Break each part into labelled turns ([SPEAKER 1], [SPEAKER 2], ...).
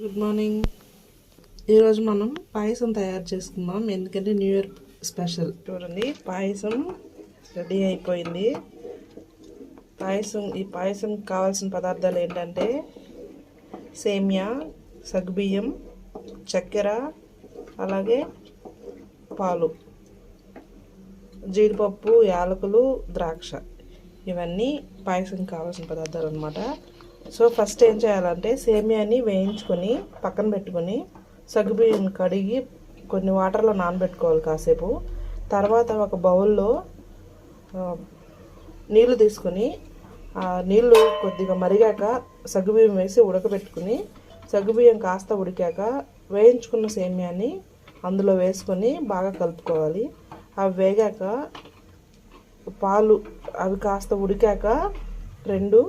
[SPEAKER 1] Good morning ఈరోజు మనం పాయసం తయారు చేసుకుందాం. ఎందుకంటే న్యూ ఇయర్ స్పెషల్. చూడండి పాయసం రెడీ అయిపోయింది. పాయసం ఈ పాయసం కావాల్సిన పదార్థాలు ఏంటంటే సేమియా సగ్గుబియ్యం చక్కెర అలాగే పాలు జీడిపప్పు యాలకులు ద్రాక్ష. ఇవన్నీ పాయసం కావాల్సిన పదార్థాలు అనమాట సో ఫస్ట్ ఏం చేయాలంటే సేమియాని వేయించుకొని పక్కన పెట్టుకొని సగ్గుబియ్యం కడిగి కొన్ని వాటర్లో నానబెట్టుకోవాలి కాసేపు. తర్వాత ఒక బౌల్లో నీళ్ళు తీసుకొని ఆ నీళ్ళు కొద్దిగా మరిగాక సగ్గుబియ్యం వేసి ఉడకబెట్టుకుని సగ్గుబియ్యం కాస్త ఉడికాక వేయించుకున్న సేమియాని అందులో వేసుకొని బాగా కలుపుకోవాలి. అవి వేగాక పాలు అవి కాస్త ఉడికాక రెండు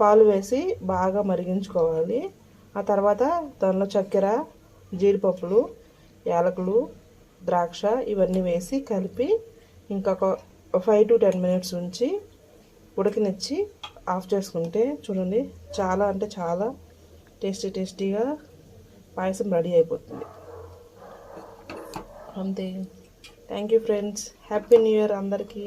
[SPEAKER 1] పాలు వేసి బాగా మరిగించుకోవాలి. ఆ తర్వాత దానిలో చక్కెర జీడిపప్పులు యాలకులు ద్రాక్ష ఇవన్నీ వేసి కలిపి ఇంకొక ఫైవ్ టు టెన్ మినిట్స్ ఉంచి ఉడకనిచ్చి ఆఫ్ చేసుకుంటే చూడండి చాలా అంటే చాలా టేస్టీ టేస్టీగా పాయసం రెడీ అయిపోతుంది. అంతే. Thank you friends. Happy new year అందరికీ.